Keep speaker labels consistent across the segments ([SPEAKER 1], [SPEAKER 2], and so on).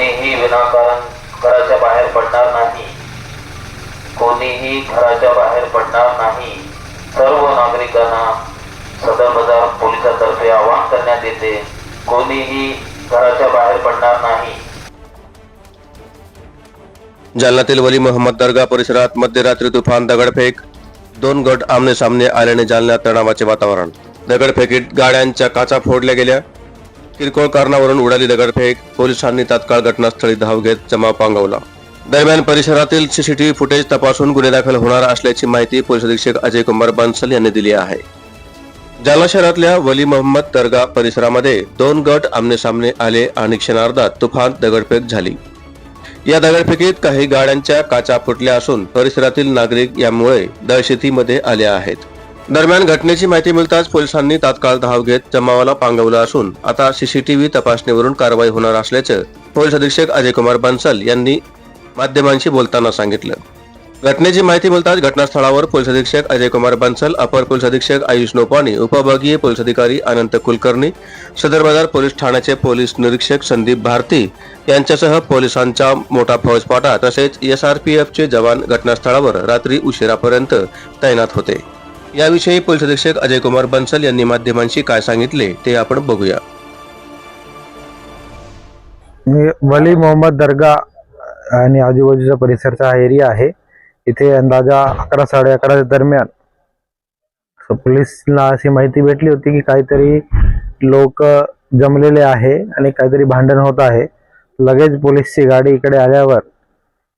[SPEAKER 1] कोणीही विनाकारण घराच्या बाहेर पडणार नाही. कोणीही घराच्या बाहेर पडणार नाही. सर्व नागरिकांना सदर बाजार पोलिसातर्फे आवाहन करण्यात येते. कोणीही घराच्या बाहेर पडणार नाही.
[SPEAKER 2] जालन्यातील वली मोहम्मद दर्गा परिसरात मध्यरात्री तुफान दगडफेक. दोन गट आमने सामने आल्याने जालन्यात तणावाचे वातावरण. दगडफेकीत गाड्यांच्या काचा फोडल्या गेल्या. किरकोळ कारणावरून उडाली दगडफेक. पोलिसांनी तात्काळ घटनास्थळी धाव घेत जमाव पांगवला. दरम्यान परिसरातील सीसीटीव्ही फुटेज तपासून गुन्हे दाखल होणार असल्याची माहिती पोलीस अधीक्षक अजय कुमार बन्सल यांनी दिली आहे. जालना शहरातल्या वली मोहम्मद दर्गा परिसरामध्ये दोन गट आमने सामने आले आणि क्षणार्धात तुफान दगडफेक झाली. या दगडफेकीत काही गाड्यांच्या काचा फुटल्या असून परिसरातील नागरिक यामुळे दहशतीमध्ये आले आहेत. दरम्यान घटनेची माहिती मिळताच पोलिसांनी तात्काळ धाव घेत जमावाला पांगवलं असून आता सीसीटीव्ही तपासणीवरून कारवाई होणार असल्याचं पोलीस अधीक्षक अजय कुमार बन्सल यांनी माध्यमांशी बोलताना सांगितलं. घटनेची माहिती मिळताच घटनास्थळावर पोलीस अधीक्षक अजय कुमार बन्सल अपर पोलीस अधीक्षक आयुष नोपानी उपविभागीय पोलीस अधिकारी अनंत कुलकर्णी सदर बाजार पोलीस ठाण्याचे पोलीस निरीक्षक संदीप भारती यांच्यासह पोलिसांचा मोठा फौजफाटा तसेच एसआरपीएफचे जवान घटनास्थळावर रात्री उशिरापर्यंत तैनात होते. याविषयी पोलीस अधीक्षक अजय कुमार बन्सल यांनी माध्यमांशी काय सांगितले ते आपण बघूया.
[SPEAKER 3] वली मोहम्मद दर्गा आणि आजूबाजूचा परिसरचा हा एरिया आहे. इथे अंदाजा अकरा साडे अकरा दरम्यान. पोलिसला अशी माहिती भेटली होती की काहीतरी लोक जमलेले आहे आणि काहीतरी भांडण होत आहे. लगेच पोलीसची गाडी इकडे आल्यावर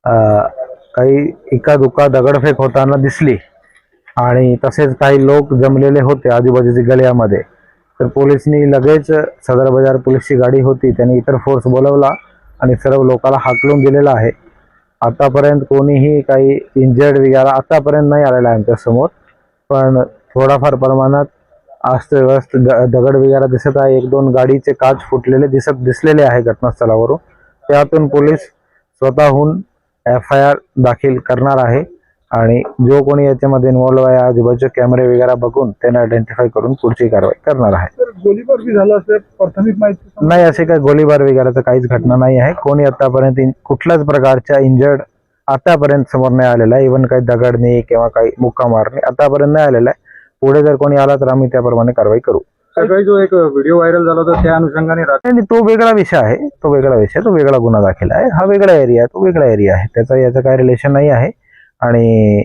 [SPEAKER 3] अं, काही इका दुका दगडफेक होताना दिसली. आणि तसेच काही लोक जमलेले होते आजूबाजूच्या गळ्यामध्ये. तर पोलिसनी लगेच सदर बाजार पोलीसची गाडी होती त्यांनी इतर फोर्स बोलवला आणि सर्व लोकाला हाकलून दिलेला आहे. आतापर्यंत कोणीही काही इंजर्ड वगैरे आतापर्यंत नाही आलेला आहे आमच्यासमोर. पण थोडाफार प्रमाणात अस्तव्यस्त द- दगड वगैरे दिसत आहे. एक दोन गाडीचे काच फुटलेले दिसत दिसलेले आहे घटनास्थळावरून. त्यातून पोलीस स्वतःहून एफ आय आर दाखल करणार आहे. आणि जो कोणी याच्यामध्ये इन्व्हॉल्व आहे आजूबाजूचे कॅमेरे वगैरे बघून त्यांना आयडेंटिफाय करून पुढची कारवाई करणार आहे.
[SPEAKER 4] गोळीबार बी झाला असं प्राथमिक माहिती
[SPEAKER 3] नाही असे काही गोळीबार वगैरेचं काहीच घटना नाही आहे. कोणी आतापर्यंत कुठल्याच प्रकारच्या इंजर्ड आतापर्यंत समोर नाही आलेला आहे. इव्हन काही दगडणे किंवा काही मुक्का मारणे आतापर्यंत नाही आलेला आहे. पुढे जर कोणी आला तर आम्ही त्याप्रमाणे कारवाई करू.
[SPEAKER 4] सकाळी जो एक व्हिडिओ व्हायरल झाला होता त्या अनुषंगाने
[SPEAKER 3] आणि तो वेगळा विषय आहे. तो वेगळा विषय तो वेगळा गुन्हा दाखल आहे. हा वेगळा एरिया आहे. तो वेगळा एरिया आहे. त्याचा याचं काही रिलेशन नाही आहे. आणि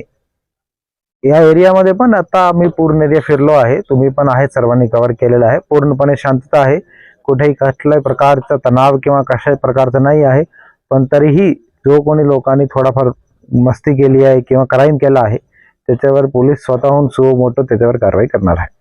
[SPEAKER 3] या एरियामध्ये पण आता आम्ही पूर्ण एरिया फिरलो आहे तुम्ही पण आहे सर्वांनी कव्हर केलेलं आहे. पूर्णपणे शांतता आहे. कुठेही कसल्याही प्रकारचा तणाव किंवा कशाही प्रकारचं नाही आहे. पण तरीही जो कोणी लोकांनी थोडाफार मस्ती केली आहे किंवा क्राईम केला आहे त्याच्यावर पोलीस स्वतःहून सुमोटो त्याच्यावर कारवाई करणार आहे.